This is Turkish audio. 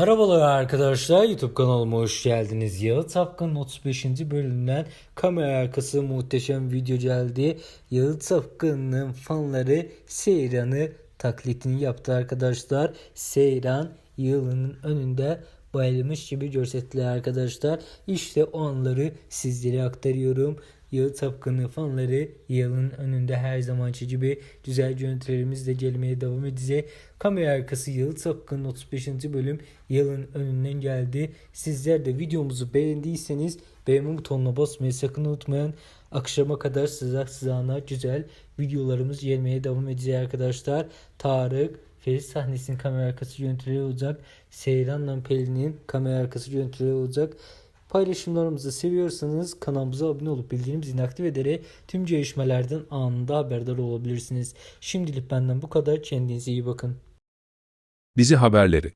Merhabalar arkadaşlar YouTube kanalıma hoş geldiniz. Yağı Tapkan'ın 35. bölümünden kamera arkası muhteşem video geldi. Yağı Tapkan'ın fanları Seyran'ı taklitini yaptı arkadaşlar. Seyran yılının önünde bayılmış gibi görsettiler arkadaşlar. İşte o anları sizlere aktarıyorum. Yağı Tapkan'ın fanları yılın önünde her zamanki gibi güzel görüntülerimizle gelmeye devam edecek. Kamera arkası Yağı Tapkan'ın 35. bölüm yılın önünden geldi. Sizler de videomuzu beğendiyseniz beğenme butonuna basmayı sakın unutmayın. Akşama kadar sıcak sıcağına güzel videolarımız gelmeye devam edecek arkadaşlar. Tarık Ferit sahnesinin kamera arkası görüntüleri olacak. Seyran'la Pelin'in kamera arkası görüntüleri olacak. Paylaşımlarımızı seviyorsanız kanalımıza abone olup bildirim zilini aktif ederek tüm gelişmelerden anında haberdar olabilirsiniz. Şimdilik benden bu kadar. Kendinize iyi bakın. Dizi haberleri